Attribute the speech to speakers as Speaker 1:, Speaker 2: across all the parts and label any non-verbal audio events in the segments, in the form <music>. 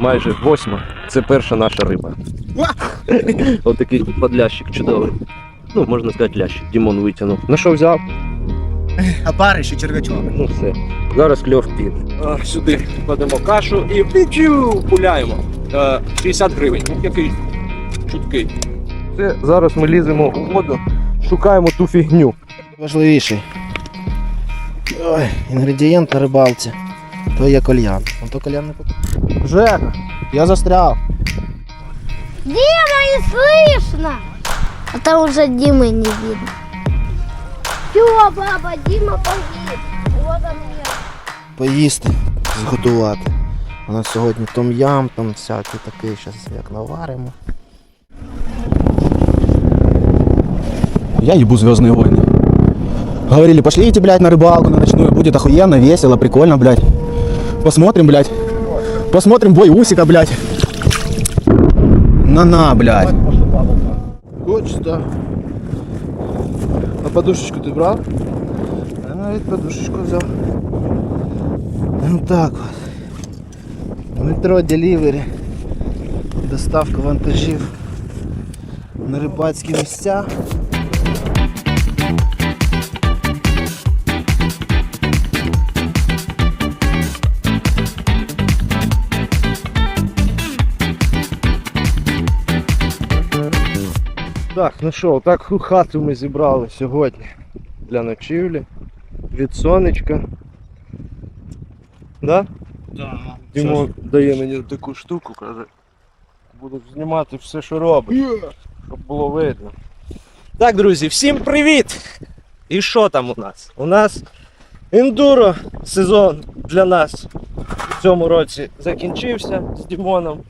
Speaker 1: Майже восьма. Це перша наша риба. Отакий подлящик чудовий. Ну, можна сказати, лящик. Дімон витягнув. На що взяв?
Speaker 2: А пари ще червячок.
Speaker 1: Ну все. Зараз кльов під. Сюди кладемо кашу і пічу пуляємо. Е, 60 гривень. Ну, який чуткий. Все, зараз ми ліземо у воду, шукаємо ту фігню.
Speaker 2: Важливіший. Ой, інгредієнт на рибалці. То є кальян. А то кальян не покупив. Жека, я застряв.
Speaker 3: Дима, не слышно! А там уже Димы не видно. Все, баба, Дима погиб. Вот он я.
Speaker 2: Поїсти, зготувати. У нас сьогодні том-ям, там всякий такий, зараз як наваримо.
Speaker 4: Я ебу Звездные войны. Говорили, пошлите, блядь, на рыбалку на ночную. Будет охуенно, весело, прикольно, блядь. Посмотрим, блядь. Посмотрим бой Усика, блядь. На-на, блядь.
Speaker 2: Хочеш, так. А подушечку ти брав? Я навіть подушечку взяв. Ну так от. Метро Делівері. Доставка вантажів на рибацькі місця.
Speaker 1: Так, ну що, таку хату ми зібрали сьогодні для ночівлі. Від сонечка. Да?
Speaker 2: Да.
Speaker 1: Дімон дає мені таку штуку, каже. Буду знімати все, що робиш, щоб було видно. Так, друзі, всім привіт! І що там у нас? У нас ендуро сезон для нас в цьому році закінчився з Дімоном.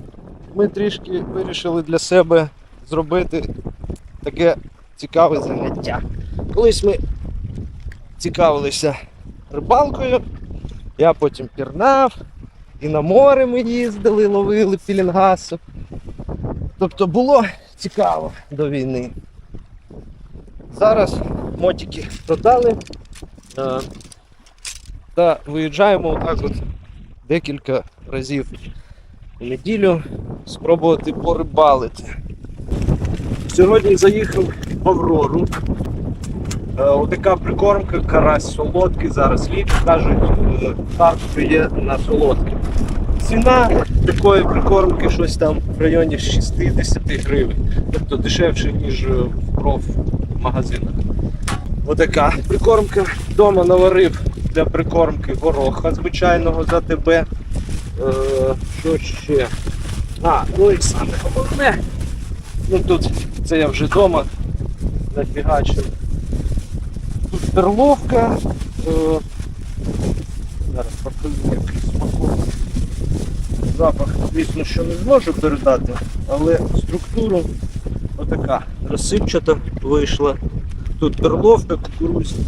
Speaker 1: Ми трішки вирішили для себе зробити таке цікаве заняття. Колись ми цікавилися рибалкою, я потім пірнав, і на море ми їздили, ловили пілінгасу. Тобто було цікаво до війни. Зараз мотики продали е, та виїжджаємо отак от декілька разів у неділю спробувати порибалити. Сьогодні заїхав в Аврору. Е, отака прикормка, карась солодкий, зараз літо, кажуть, е, так є на солодкий. Ціна такої прикормки щось там в районі 60 гривень. Тобто дешевше, ніж в профмагазинах. Отака прикормка. Вдома наварив для прикормки гороха звичайного за тебе. Е, що ще? А, ну і саме головне. Ну тут це я вже вдома нафігачив. Тут перловка. Е, зараз покажу який смакок. Запах, звісно, що не зможу передати, але структура отака розсипчата вийшла. Тут перловка, кукурузна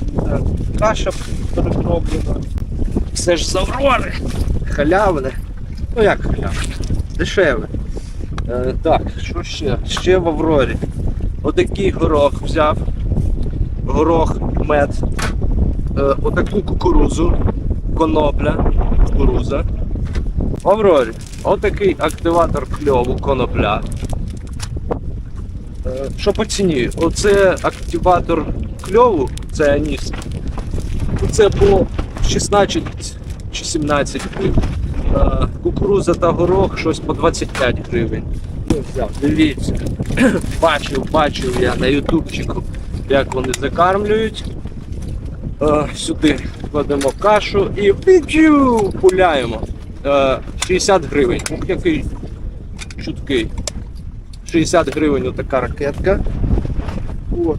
Speaker 1: каша перекроплена. Все ж з Аврори. Халявне. Ну як халявне? Дешеве. Е, так, що ще? Ще в Аврорі. Отакий горох взяв. Горох, мед. Е, отаку кукурузу, конопля, кукуруза. В Аврорі. Отакий активатор кльову, конопля. Е, Що по ціні? Оце активатор кльову, це аніс. Це по 16 чи 17 гривень. Кукуруза та горох щось по 25 гривень. Ну, взяв, дивіться. <clears throat> бачив, бачив я на ютубчику, як вони закармлюють. Е, Сюди кладемо кашу і пічу, пуляємо. Е, 60 гривень. Ух, який чуткий. 60 гривень отака ракетка. О.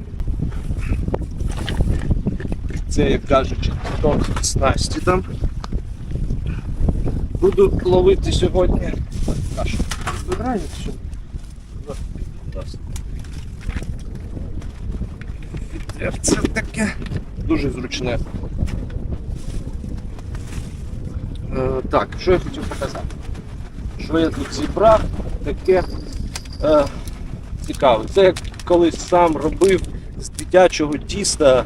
Speaker 1: Це, як кажуть, тон снасті там. Буду ловити сьогодні. Кашу. Збираю все. Це таке дуже зручне. Е, так, що я хотів показати? Що я тут зібрав, таке е, цікаве. Це я колись сам робив з дитячого тіста.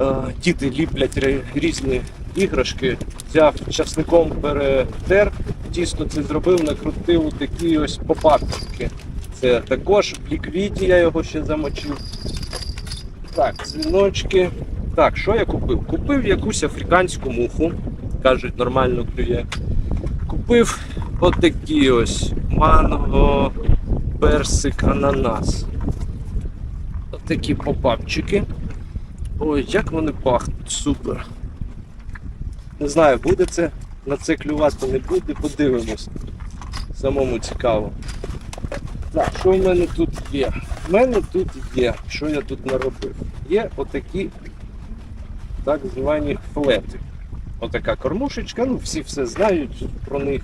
Speaker 1: Е, діти ліплять різні іграшки, взяв часником перетер, тісто це зробив, накрутив такі ось попапчики. Це також в ліквіді я його ще замочив. Так, дзвіночки. Так, що я купив? Купив якусь африканську муху, кажуть, нормально клює. Купив отакі ось манго, персик, ананас. Отакі попапчики. Ой, як вони пахнуть, супер. Не знаю, буде це на це клювати, не буде, подивимось. Самому цікаво. Так, що в мене тут є? В мене тут є, що я тут наробив? Є отакі так звані флети. Отака кормушечка, ну всі все знають про них.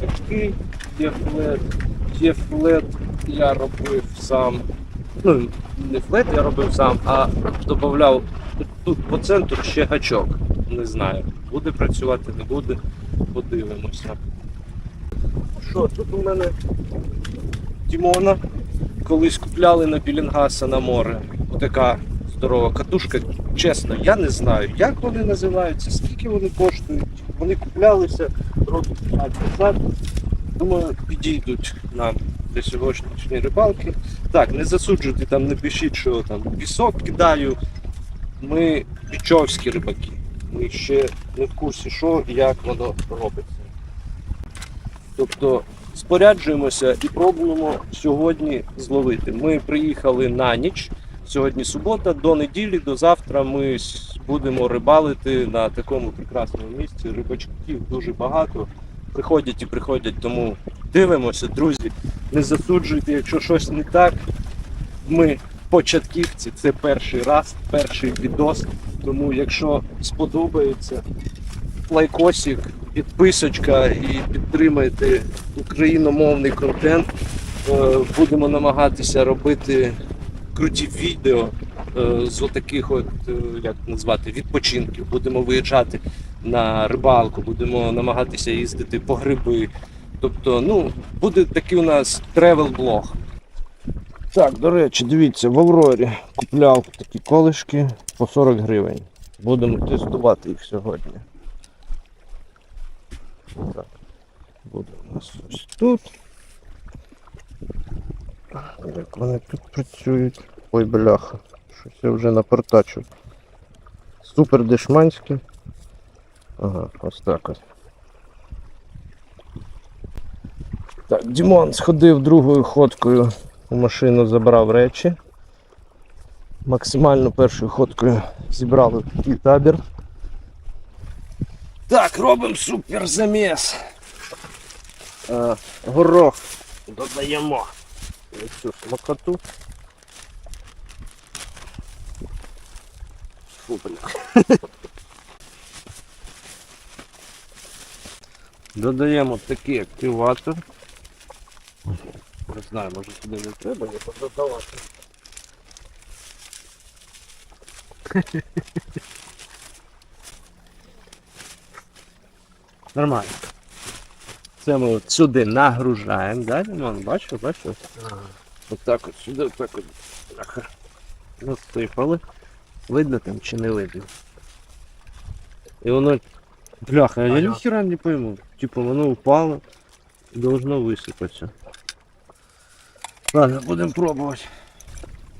Speaker 1: Такий є флет, є флет, я робив сам. Ну, не флет я робив сам, а додавав тут по центру ще гачок. Не знаю, буде працювати, не буде, подивимося. Що, тут у мене Дімона колись купляли на Білінгаса на море. Отака здорова катушка. Чесно, я не знаю, як вони називаються, скільки вони коштують. Вони куплялися років 5 назад. Думаю, підійдуть нам для сьогоднішньої рибалки. Так, не засуджуйте там, не пишіть, що там пісок кидаю. Ми бічовські рибаки. Ми ще не в курсі, що і як воно робиться. Тобто споряджуємося і пробуємо сьогодні зловити. Ми приїхали на ніч. Сьогодні субота, до неділі, до завтра ми будемо рибалити на такому прекрасному місці. Рибачків дуже багато. Приходять і приходять, тому дивимося, друзі. Не засуджуйте, якщо щось не так. Ми початківці, це перший раз, перший відос. Тому якщо сподобається, лайкосик, підписочка і підтримайте україномовний контент. Е, Будемо намагатися робити круті відео е, з отаких от, е, як назвати, відпочинків. Будемо виїжджати на рибалку, будемо намагатися їздити по гриби. Тобто, ну, буде такий у нас тревел-блог. Так, до речі, дивіться, в Аврорі купляв такі колишки по 40 гривень. Будемо тестувати їх сьогодні. Так. Буде у нас ось тут. Як вони тут працюють? Ой, бляха. Щось я вже напортачу. Супер дешманські. Ага, ось так ось. Так, Дімон сходив другою ходкою у машину, забрав речі. Максимально першою ходкою зібрали такий табір. Так, робимо супер заміс. Е, горох додаємо цю смакоту. Фу, бля. <laughs> Додаємо такий активатор. Не знаю, може сюди не треба, я пододавати. <laughs> Нормально. Це ми от сюди нагружаємо, да, Дімон? Бачиш, бачиш? От так от сюди, от так от. Насипали. Видно там чи не видно? І воно. Бляха, я
Speaker 2: Ага.
Speaker 1: ніхіра не пойму. Типу воно упало должно висипатися. Ладно, будемо пробувати.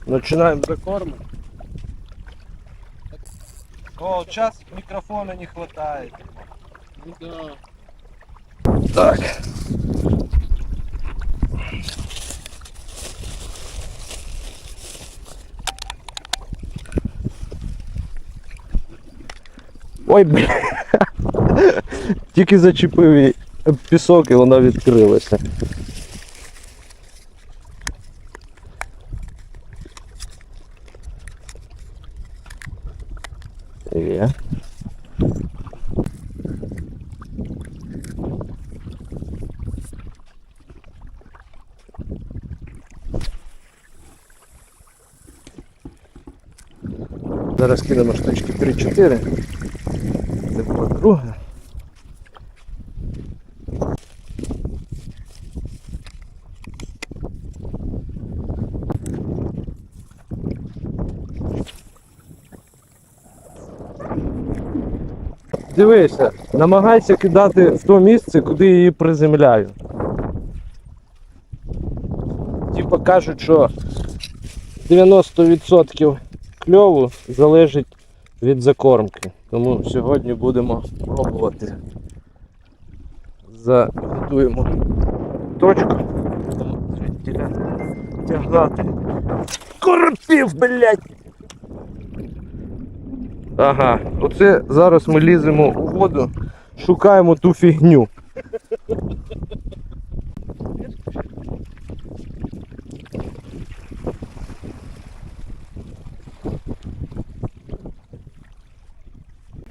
Speaker 1: Починаємо прикормити. О, час мікрофона не хватает. Ну да. Так. Ой, бля. <laughs> Тільки зачепив її пісок і вона відкрилася. Є. Зараз кинемо штучки 3-4. Це була друга. Дивися, намагайся кидати в то місце, куди її приземляю. Типа кажуть, що 90% кльову залежить від закормки. Тому сьогодні будемо пробувати. Заготуємо точку. Тягати. Коропів, блядь! Ага, оце зараз ми ліземо у воду, шукаємо ту фігню.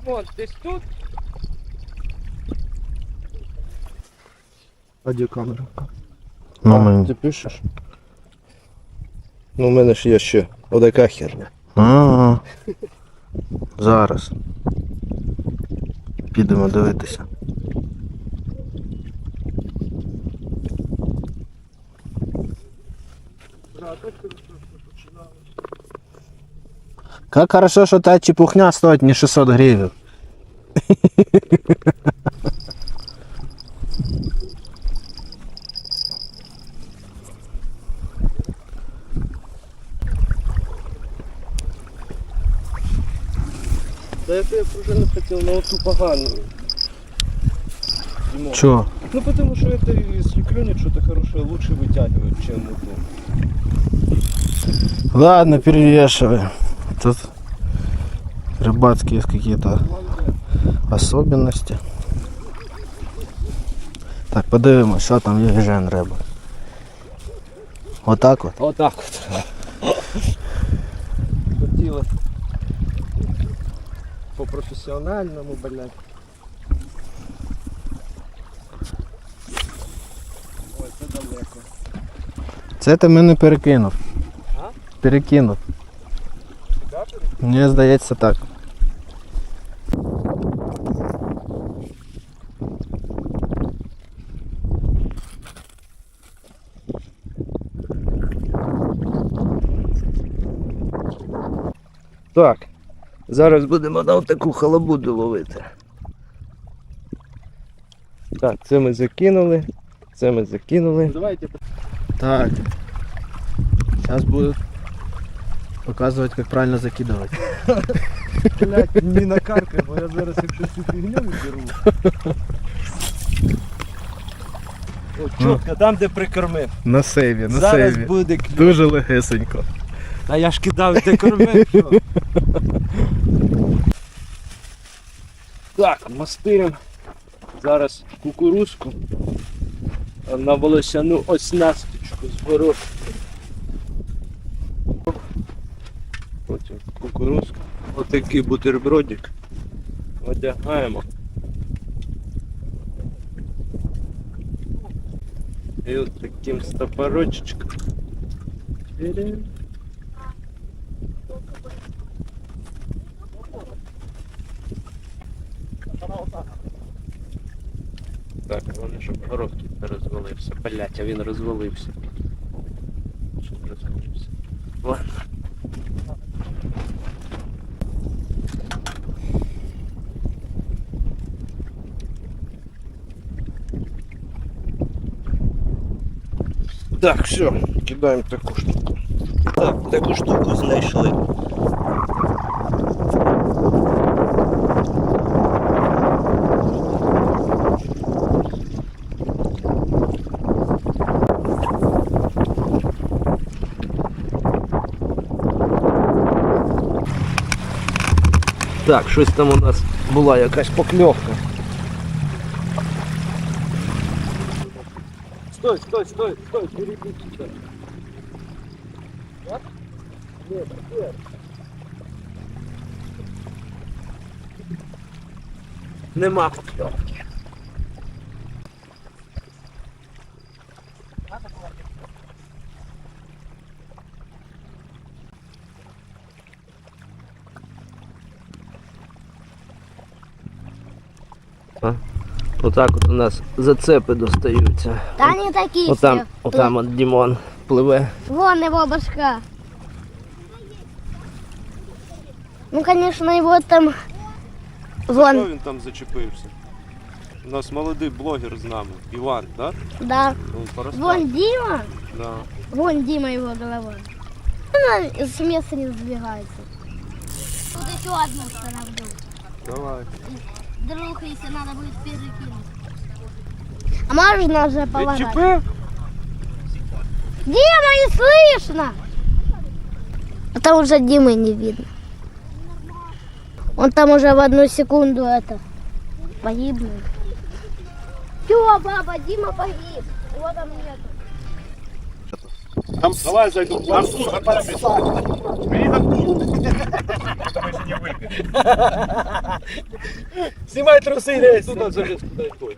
Speaker 1: Вон, десь тут.
Speaker 2: Радіокамера.
Speaker 1: а,
Speaker 2: Ну,
Speaker 1: ти пишеш? Ну, у мене ж є ще отака херня.
Speaker 2: А, зараз. Підемо дивитися. Как хорошо, що та чепухня стоит не 600 гривень. <laughs>
Speaker 1: это я уже не хотел на оту поганую. Димон.
Speaker 2: Чо?
Speaker 1: Ну потому что это, если клюнет что-то хорошее, лучше вытягивает, чем вот то.
Speaker 2: Ладно, перевешивай. Тут рыбацкие есть какие-то особенности. Так, подивимось, що там є жен риби. Отак от.
Speaker 1: Вот так вот. Хотіли по-професіональному, блядь. Ой, це далеко.
Speaker 2: Це ти мене перекинув.
Speaker 1: А?
Speaker 2: Перекинув.
Speaker 1: Куди
Speaker 2: Мені здається так.
Speaker 1: Так, зараз будемо на таку халабуду ловити. Так, це ми закинули. Це ми закинули.
Speaker 2: Давайте. Так. Зараз будуть показувати, як правильно закидувати. <laughs>
Speaker 1: Блять, не накаркай, бо я зараз якщо цю фігню не беру. О, чітко, там де прикормив.
Speaker 2: На сейві, на
Speaker 1: зараз
Speaker 2: сейві.
Speaker 1: буде клюв.
Speaker 2: Дуже легесенько.
Speaker 1: А я ж кидав, де кормив. що? <laughs> Так, мастирем. Зараз кукурузку на волосяну оснасточку зберу. Потім кукурузку. Отакий бутербродик. Одягаємо. І от таким стопорочечком. Так, вони щоб горох тут не розвалився. Блять, а він розвалився. Щоб розвалився. Ладно. Так, все, кидаємо таку штуку. Так, таку штуку знайшли. Так, щось там у нас була якась покльовка. Стой, стой, стой, стой, перебіг. Нет, нет. Нема покльовки. Отак от у нас зацепи достаються.
Speaker 3: Та не такі
Speaker 1: Отам, отам от Дімон пливе.
Speaker 3: Вон его башка. Ну, конечно, его там Вон,
Speaker 1: Що він там зачепився? У нас молодий блогер з нами. Іван, так?
Speaker 3: да. Вон Дима.
Speaker 1: Да.
Speaker 3: Вон Дима его голова. Она с места не сдвигается. Тут еще одну установлю.
Speaker 1: Давай.
Speaker 3: Если надо будет перекинуть. А можно уже?
Speaker 1: Відчепив?
Speaker 3: Дима, не слышно! А там уже Димы не видно. Он там уже в одну секунду это погибнет. Все, баба, Дима погиб. Его там нету.
Speaker 5: Давай зайду. <laughs>
Speaker 1: Знімай труси, десь. Тут заліз куди ходить.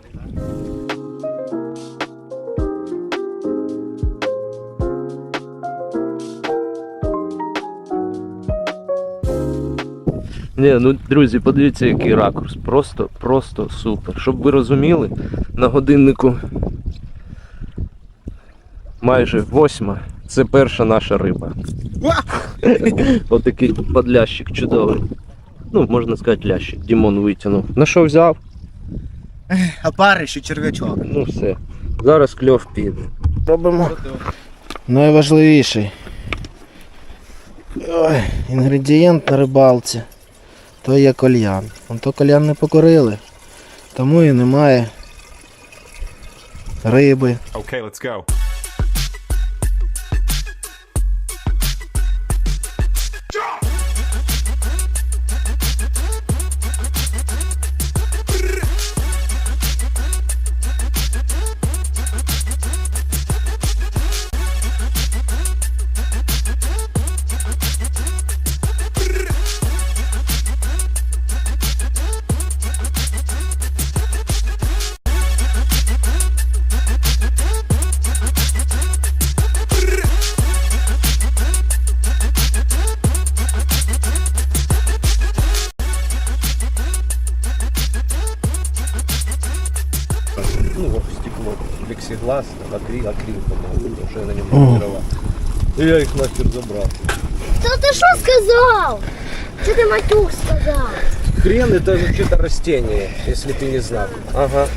Speaker 1: Ні, ну друзі, подивіться, який ракурс. Просто, просто супер. Щоб ви розуміли, на годиннику майже восьма. Це перша наша риба. <laughs> Отакий подлящик чудовий. Ну, можна сказати, лящик. Дімон витягнув. На що взяв?
Speaker 2: Опариш і черв'ячок.
Speaker 1: Ну все. Зараз кльов піде.
Speaker 2: Робимо найважливіший Ой, інгредієнт на рибалці. То є кальян. Он то кальян не покорили, тому і немає риби.
Speaker 5: Okay, let's go.
Speaker 1: Ну, стекло, плексиглаз, акрил, акрил, по-моему, потому что я на нем тренировал. И я их нахер забрал.
Speaker 3: Что ты что сказал? Что ты матюк сказал?
Speaker 1: Хрен это вообще-то растение, если ты не знал. Ага.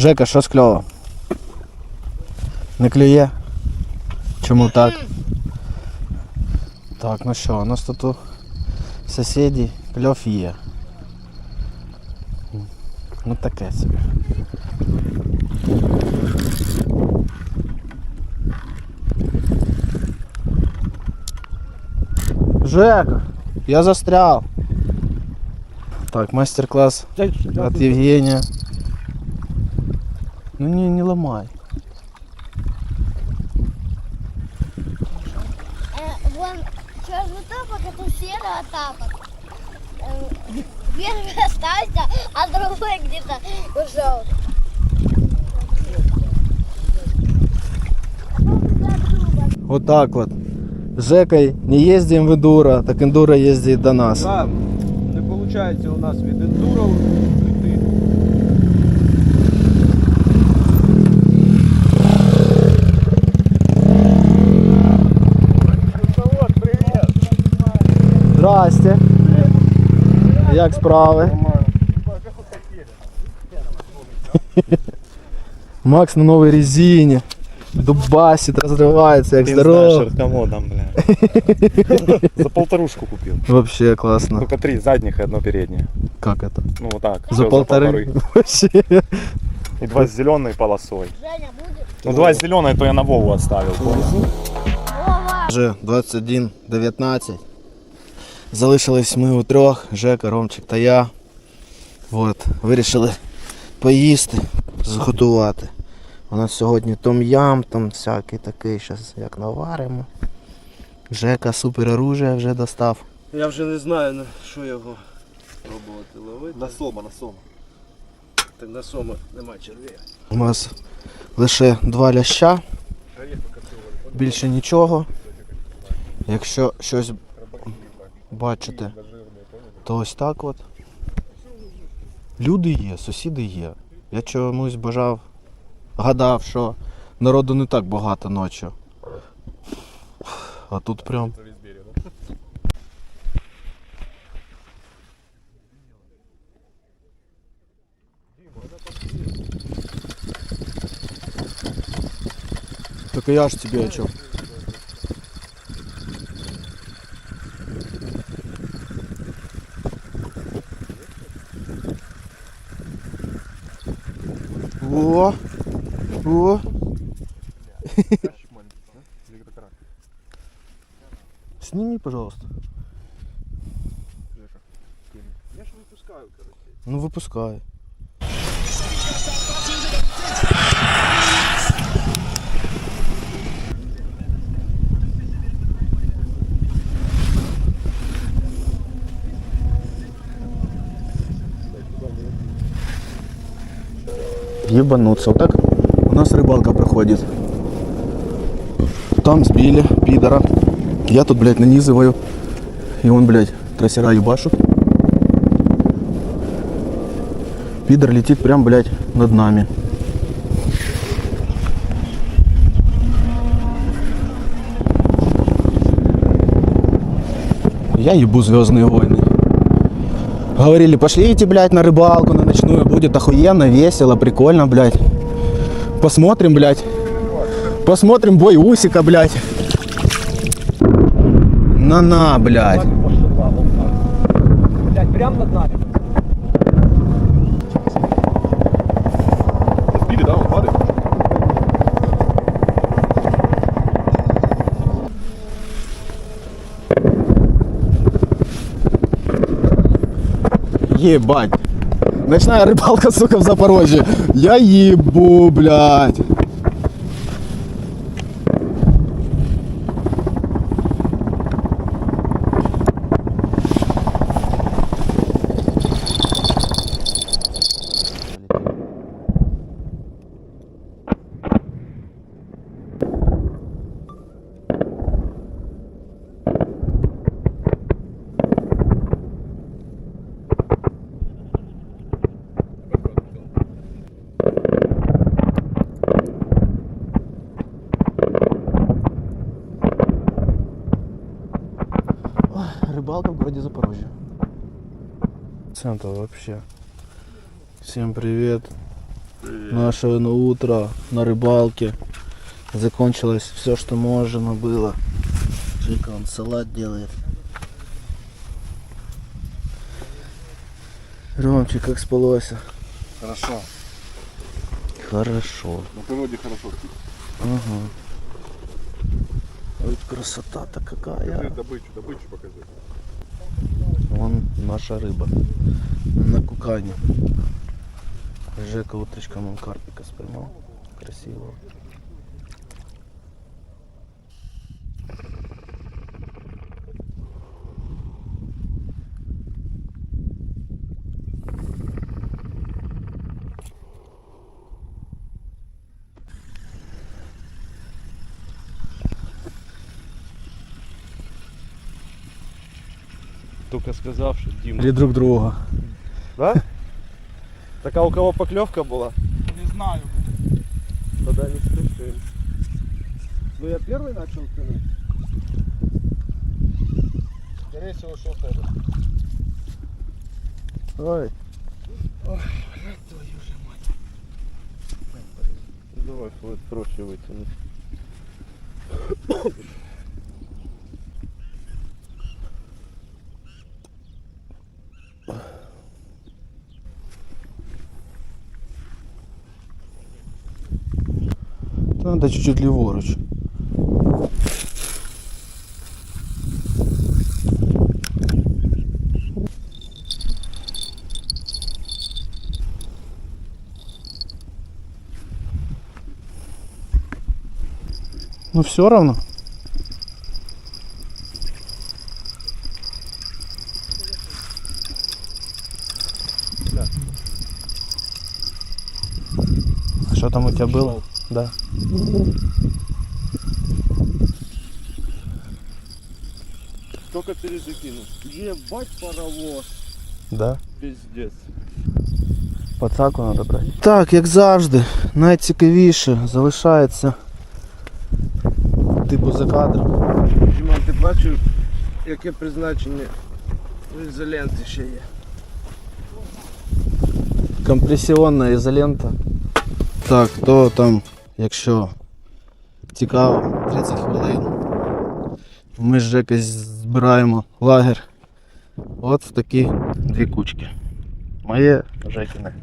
Speaker 2: Жека, що з кльово? Не клює? Чому так? Так, ну що, у нас тут у сусідів кльов є. Ну таке собі. Жека, я застрял. Так, мастер-класс от Евгения. Ну не, не ломай.
Speaker 3: Э, вон черный тапок, это серый тапок. Э, Первый остался, а другой где-то ушел.
Speaker 2: Вот так вот. С Жекой не ездим в эндуро, так эндуро ездит до нас.
Speaker 1: Да, не виходить у нас від ендуро
Speaker 2: Як справи? Макс на новой резине. Дубасит, разрывается, як здорово.
Speaker 5: кому там, бля. <laughs> За полторушку купил.
Speaker 2: Вообще классно.
Speaker 5: Только три задних и одно переднее.
Speaker 2: Как это?
Speaker 5: Ну вот так.
Speaker 2: За полторы? <laughs> Вообще.
Speaker 5: И два с зеленой полосой.
Speaker 3: Женя будет?
Speaker 5: Ну два с зеленой, то я на Вову оставил. понял?
Speaker 2: Вже 21.19. Залишились ми у трьох, Жека, Ромчик та я. От, вирішили поїсти, зготувати. У нас сьогодні том-ям, там всякий такий, зараз як наваримо. Жека супер оружие вже достав.
Speaker 1: Я вже не знаю, на що його пробувати ловити.
Speaker 5: На сома, на сома.
Speaker 1: так на сома нема черв'я.
Speaker 2: У нас лише два ляща. Більше нічого. Якщо щось бачите, то ось так от. Люди є, сусіди є. Я чомусь бажав, гадав, що народу не так багато ночі. А тут прям. Так и я ж тебе о чем. О, о, сними, пожалуйста.
Speaker 1: Я ж выпускаю, короче.
Speaker 2: Ну выпускай.
Speaker 4: Ебануться. Вот так у нас рыбалка проходит.
Speaker 2: Там сбили пидора.
Speaker 4: Я тут, блядь, нанизываю. И он, блядь, трассера ебашут. Пидор летит прям, блядь, над нами. Я ебу Звездные войны. Говорили, пошлите, блядь, на рыбалку, на ночную. Будет охуенно, весело, прикольно, блядь. Посмотрим, блядь. Посмотрим бой Усика, блядь. На-на, блядь.
Speaker 1: Блять, прям над нами.
Speaker 5: Сбили, да, он падает.
Speaker 4: Ебать. Ночная рыбалка, сука, в Запорожье. Я ебу, блядь. Городе Запорожье.
Speaker 2: Центр вообще. Всем привет. Наше на утро на рыбалке. Закончилось все, что можно было. Жика он салат делает. Ромчик, как спалось?
Speaker 5: Хорошо.
Speaker 2: Хорошо.
Speaker 5: На природе хорошо.
Speaker 2: Ага. Ой, красота-то какая.
Speaker 5: добычу, добычу покажи.
Speaker 2: Наша риба На кукані. Жека утречком он карпика споймал. Красиво.
Speaker 1: Только сказав, що Діма.
Speaker 4: Или друг друга.
Speaker 1: Да? Так а у кого поклевка была?
Speaker 5: Не знаю.
Speaker 1: Тогда не спешим. Ну я первый начал тянуть.
Speaker 5: Скорее всего, шел тоже.
Speaker 1: Ой. Давай вот проще вытянуть.
Speaker 2: Надо чуть-чуть леворуч. Ну все равно.
Speaker 4: там у тебя было?
Speaker 1: Только перезакинул. Ебать паровоз.
Speaker 4: Да.
Speaker 1: Пиздец.
Speaker 4: Пацаку надо брать.
Speaker 2: Так, як завжди, найцікавіше залишається типу за кадром.
Speaker 1: Діман, ти бачив, яке призначення в ізоленти ще є?
Speaker 2: Компресіонна ізолента. Так, то там, якщо цікаво, 30 хвилин. Ми з Жекою збираємо лагер. От в такі дві кучки. Моє Жекіне.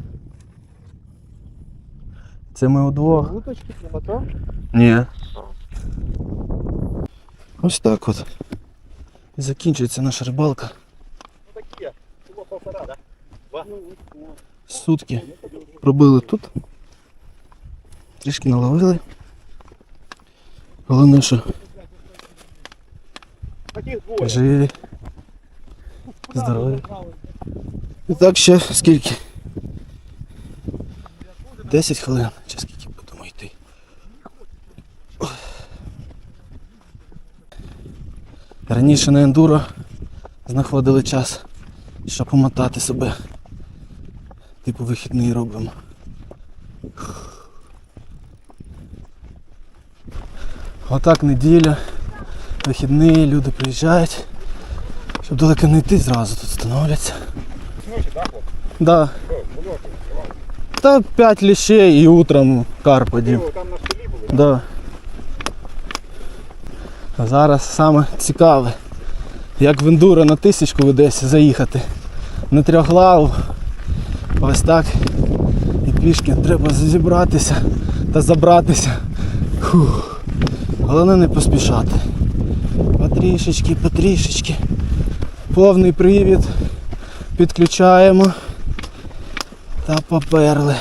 Speaker 2: Це ми удвох.
Speaker 1: Уточки мотор?
Speaker 2: Ні. Ось так от. І закінчується наша рибалка.
Speaker 1: Такі, було полтора, да?
Speaker 2: Сутки пробили тут. Трішки наловили. Головне, що. Живі. Здорові. І так ще скільки? 10 хвилин. Чи скільки будемо йти. Раніше на ендуро знаходили час, щоб помотати себе. Типу вихідний робимо. Отак неділя, вихідний, люди приїжджають. Щоб далеко не йти, зразу тут становляться. Да. Та 5 ліщей і утром карп один.
Speaker 5: Там на столі були.
Speaker 2: Да. А зараз саме цікаве, як в ендуро на тисячку в Одесі заїхати. На трьохлаву. Ось так. І пішки треба зібратися та забратися. Фух. Головне не поспішати. Потрішечки, потрішечки. Повний привід. Підключаємо. Та поперли.